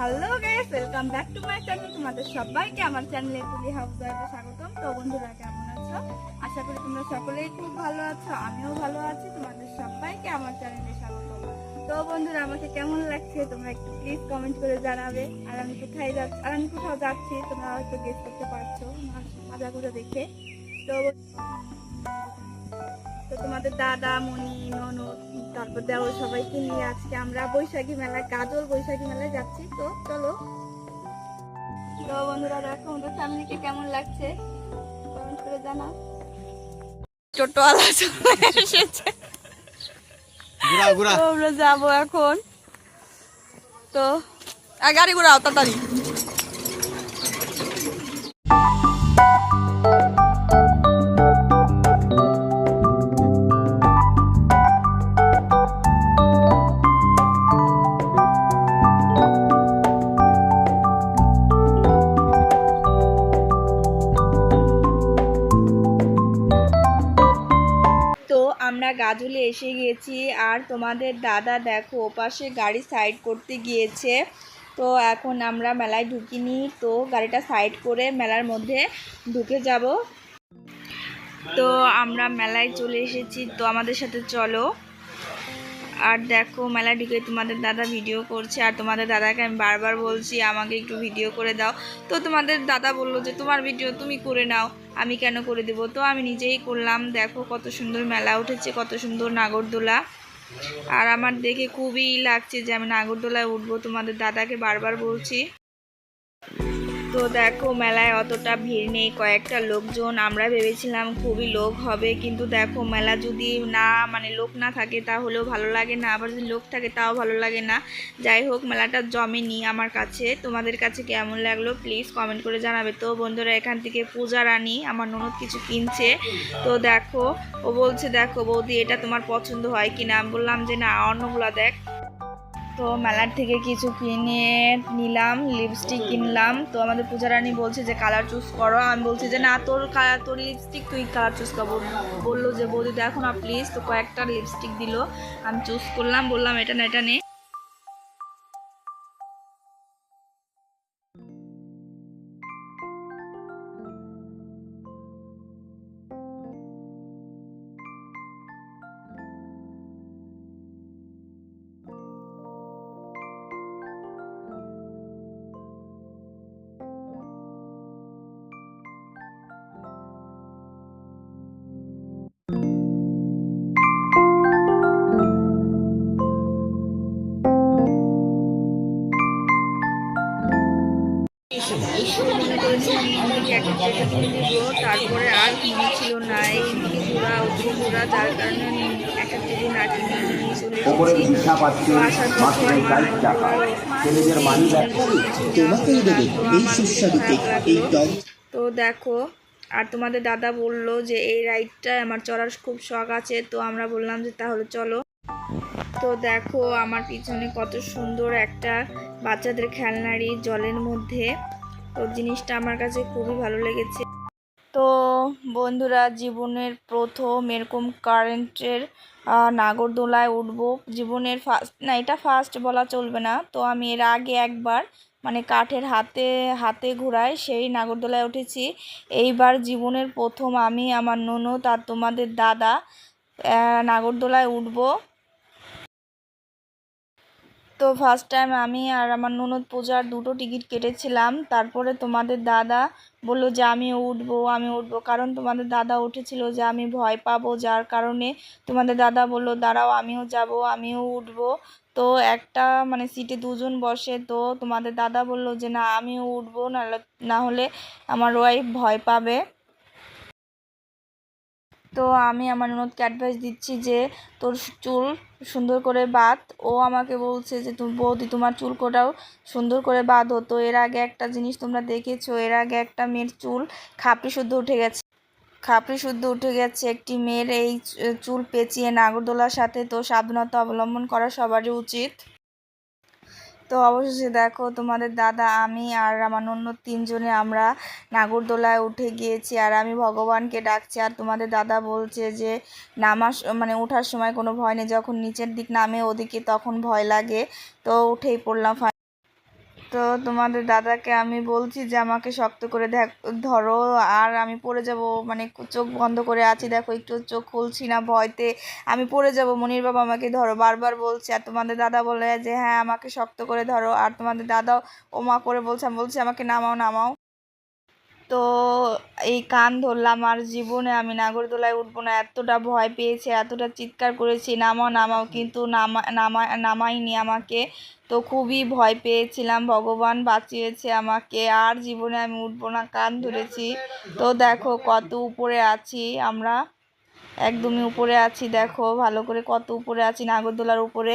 Hello guys welcome back to my channel তোমাদের সবাইকে আমার চ্যানেলে তুলি হাউস স্বাগতম। তো বন্ধুরা, কেমন আছো? আশা করি তোমরা সকলেই খুব ভালো আছো, আমিও ভালো আছি, তোমাদের সবাইকে আমার চ্যানেলে স্বাগতম। তো বন্ধুরা, আমাকে কেমন লাগছে? তোমরা একটু প্লিজ কমেন্ট করে জানাবে। আর আমি কোথায় যাচ্ছি, আর আমি কোথাও যাচ্ছি, তোমরা হয়তো গেস করতে পারছ মাজা করে দেখে। তো তোমাদের দাদা মনি ননদ তারপর দেওয়ার সবাইকে নিয়ে আজকে আমরা বৈশাখী মেলায় গাজল বৈশাখী মেলায় যাচ্ছি। তো চলো। তো বন্ধুরা দেখো আমাদের ফ্যামিলিকে কেমন লাগছে? কমেন্ট করে জানাও। চলে এসেছে। ঘুরা তো আমরা যাব এখন। তো আর গাড়ি ঘোরাও তাড়াতাড়ি। গাজলে এসে গিয়েছি আর তোমাদের দাদা দেখো ওপাশে গাড়ি সাইড করতে গিয়েছে। তো এখন আমরা মেলায় ঢুকিনি, তো গাড়িটা সাইড করে মেলার মধ্যে ঢুকে যাব। তো আমরা মেলায় চলে এসেছি, তো আমাদের সাথে চলো। আর দেখো মেলা ঢুকে তোমাদের দাদা ভিডিও করছে, আর তোমাদের দাদাকে আমি বারবার বলছি, আমাকে একটু ভিডিও করে দাও। তো তোমাদের দাদা বলল যে, তোমার ভিডিও তুমি করে নাও। আমি কেন করে দেবো? তো আমি নিজেই করলাম। দেখো কত সুন্দর মেলা উঠেছে, কত সুন্দর নাগরদোলা। আর আমার দেখে খুবই লাগছে যে আমি নাগরদোলায় উঠবো। তোমাদের দাদাকে বারবার বলছি। তো দেখো, মেলায় অতটা ভিড় নেই। কয়েকটা লোকজন, আমরা ভেবেছিলাম খুবই লোক হবে, কিন্তু দেখো, মেলা যদি না মানে লোক না থাকে, তাহলেও ভালো লাগে না। আবার যদি লোক থাকে, তাও ভালো লাগে না। যাই হোক, মেলাটা জমে জমেনি আমার কাছে। তোমাদের কাছে কেমন লাগল প্লিজ কমেন্ট করে জানাবে। তো বন্ধুরা, এখান থেকে পূজা রানী, আমার ননদ কিছু কিনছে। তো দেখো, ও বলছে, দেখো বৌদি, এটা তোমার পছন্দ হয় কিনা? আমি বললাম যে, না অন্যগুলো দেখ। তো মেলার থেকে কিছু কিনে নিলাম লিপস্টিক কিনলাম। তো আমাদের পূজারানী বলছে যে কালার চুজ করো। আমি বলছি যে, না, তোর কালার তোর লিপস্টিক তুই কালার চুজ করব। বলল যে, বৌদি, দেখো না প্লিজ তো কয়েকটা লিপস্টিক দিল। আমি চুজ করলাম, বললাম, এটা না, এটা নে। মনে করেছিলাম মমিকে একটা কিনে দিব তারপরে আর কিনে ছিল না এইদিকে ঘোরা ওদিকে ঘোরা যার কারণে আমি একটা টিভি না কিনে নিয়ে চলে এসেছি। তো এই এই দেখো আর তোমাদের দাদা বলল যে এই রাইডটা আমার চড়ার খুব শখ আছে তো আমরা বললাম যে তাহলে চলো। তো দেখো আমার পিছনে কত সুন্দর একটা বাচ্চাদের খেলনারি জলের মধ্যে তো জিনিসটা আমার কাছে খুবই ভালো লেগেছে। তো বন্ধুরা, জীবনের প্রথম এরকম কারেন্টের নাগরদোলায় উঠবো। জীবনের ফার্স্ট না, এটা ফার্স্ট বলা চলবে না। তো আমি এর আগে একবার মানে কাঠের হাতে হাতে ঘোরায় সেই নাগরদোলায় উঠেছি। এইবার জীবনের প্রথম আমি, আমার ননদ আর তোমাদের দাদা নাগরদোলায় উঠবো। তো ফার্স্ট টাইম আমি আর আমার ননদ পূজার দুটো টিকিট কেটেছিলাম। তারপরে তোমাদের দাদা বলল যে, আমি উঠবো আমি উঠবো। কারণ তোমাদের দাদা উঠেছিল যে, আমি ভয় পাবো। যার কারণে তোমাদের দাদা বলল, দাঁড়াও, আমিও যাব, আমিও উঠবো। তো একটা মানে সিটে দুজন বসে, তো তোমাদের দাদা বলল যে, না, আমিও উঠবো না হলে আমার ওয়াইফ ভয় পাবে। তো আমি আমার ননদকে অ্যাডভাইস দিচ্ছি যে তোর চুল সুন্দর করে বাঁধ। ও আমাকে বলছে যে, তুমি, বৌদি তোমার চুল কোটাও সুন্দর করে বাঁধো। তো এর আগে একটা জিনিস তোমরা দেখেছ, এর আগে একটা মেয়ের চুল খাপড়ি শুদ্ধ উঠে গেছে। খাপড়ি শুদ্ধ উঠে গেছে, একটি মেয়ের এই চুল পেঁচিয়ে নাগরদোলার সাথে তো সাবধানতা অবলম্বন করা সবারই উচিত। তো অবশেষে দেখো তোমাদের দাদা, আমি আর আমার অন্য তিনজনে আমরা নাগরদোলায় উঠে গিয়েছি আর আমি ভগবানকে ডাকছি। আর তোমাদের দাদা বলছে যে নামার মানে ওঠার সময় কোনো ভয় নেই, যখন নিচের দিক নামে ওদিকে তখন ভয় লাগে। তো উঠেই পড়লাম তো তোমাদের দাদাকে আমি বলছি যে, আমাকে শক্ত করে দেখ, ধরো, আর আমি পড়ে যাব মানে চোখ বন্ধ করে আছি, দেখো একটু চোখ খুলছি না ভয়তে। আমি পড়ে যাব, মনির বাবা আমাকে ধরো, বারবার বলছে। আর তোমাদের দাদা বলে যে হ্যাঁ আমাকে শক্ত করে ধরো। আর তোমাদের দাদাও ওমা করে বলছে বলছে বলছি, আমাকে নামাও নামাও। তো এই কান ধরলাম আর জীবনে আমি নাগরদোলায় উঠবো না। এতটা ভয় পেয়েছে, এতটা চিৎকার করেছি নামাও নামাও, কিন্তু নামা নামা, নামাইনি আমাকে। তো খুবই ভয় পেয়েছিলাম, ভগবান বাঁচিয়েছে আমাকে। আর জীবনে আমি উঠবো না, কান ধরেছি। তো দেখো কত উপরে আছি আমরা। একদমই উপরে আছি, দেখো ভালো করে কত উপরে আছি নাগরদোলার উপরে।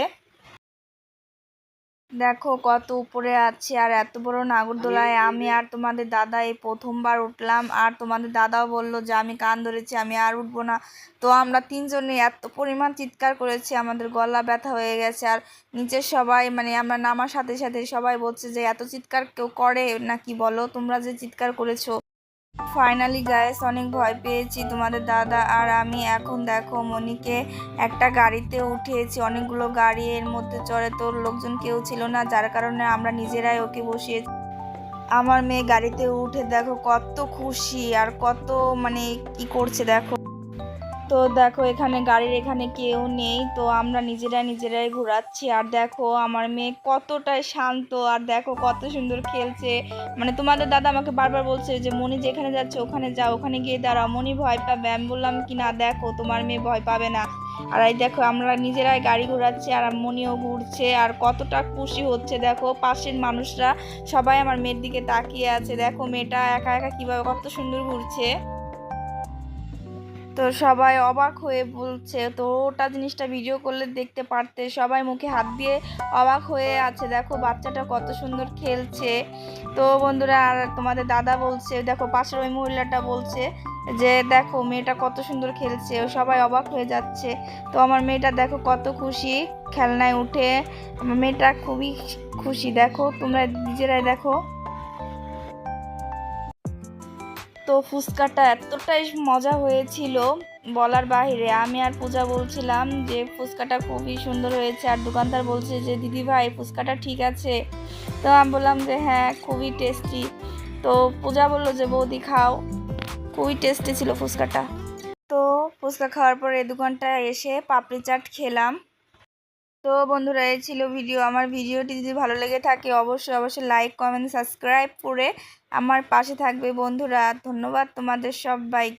দেখো কত উপরে আছে আর এত বড় নাগরদোলায় আমি আর তোমাদের দাদা এই প্রথমবার উঠলাম আর তোমাদের দাদাও বলল যে আমি কান ধরেছি আমি আর উঠবো না। তো আমরা তিনজনে এত পরিমাণ চিৎকার করেছি আমাদের গলা ব্যথা হয়ে গেছে আর নিচের সবাই মানে আমরা নামার সাথে সাথে সবাই বলছে যে এত চিৎকার কেউ করে নাকি বলো? তোমরা যে চিৎকার করেছ ফাইনালি গায়েস অনেক ভয় পেয়েছি তোমাদের দাদা আর আমি। এখন দেখো, মনিকে একটা গাড়িতে উঠেছি অনেকগুলো গাড়ি এর মধ্যে চড়ে। তো লোকজন কেউ ছিল না, যার কারণে আমরা নিজেরাই ওকে বসিয়েছি। আমার মেয়ে গাড়িতে উঠে দেখো, কত খুশি আর কত মানে কি করছে, দেখো। তো দেখো, এখানে গাড়ির এখানে কেউ নেই, তো আমরা নিজেরাই নিজেরাই ঘোরাচ্ছি। আর দেখো, আমার মেয়ে কতটাই শান্ত, আর দেখো কত সুন্দর খেলছে। মানে তোমাদের দাদা আমাকে বারবার বলছে যে, মনি যেখানে যাচ্ছে ওখানে যাও, ওখানে গিয়ে দাঁড়াও। মনি ভয় পাবে, আমি বললাম কি না, দেখো, তোমার মেয়ে ভয় পাবে না। আর এই দেখো, আমরা নিজেরাই গাড়ি ঘোরাচ্ছি, আর মনিও ঘুরছে, আর কতটা খুশি হচ্ছে। দেখো, পাশের মানুষরা সবাই আমার মেয়ের দিকে তাকিয়ে আছে। দেখো, মেয়েটা একা একা কীভাবে কত সুন্দর ঘুরছে। তো সবাই অবাক হয়ে বলছে, তো ওটা জিনিসটা ভিডিও করলে দেখতে পারতে। সবাই মুখে হাত দিয়ে অবাক হয়ে আছে। দেখো, বাচ্চাটা কত সুন্দর খেলছে। তো বন্ধুরা, আর তোমাদের দাদা বলছে, দেখো, পাশের ওই মহিলাটা বলছে যে, দেখো, মেয়েটা কত সুন্দর খেলছে। ও সবাই অবাক হয়ে যাচ্ছে। তো আমার মেয়েটা, দেখো, কত খুশি খেলনায় উঠে। আমার মেয়েটা খুবই খুশি। দেখো, তোমরা নিজেরাই দেখো। তো ফুচকাটা এতটাই মজা হয়েছিল বলার বাইরে আমি আর পূজা বলছিলাম যে ফুচকাটা খুবই সুন্দর হয়েছে আর দোকানদার বলছে যে, দিদি ভাই, ফুচকাটা ঠিক আছে? তো আমি বললাম যে হ্যাঁ খুবই টেস্টি তো পূজা বলল যে, বৌদি, খাও। খুবই টেস্টি ছিল ফুচকাটা। তো ফুচকা খাওয়ার পরে দোকানটায় এসে পাপড়ি চাট খেলাম। তো বন্ধুরা, এই ছিল ভিডিও। আমার ভিডিওটি যদি ভালো লেগে থাকে, অবশ্যই অবশ্যই লাইক কমেন্ট সাবস্ক্রাইব করে আমার পাশে থাকবে বন্ধুরা। ধন্যবাদ তোমাদের সবাই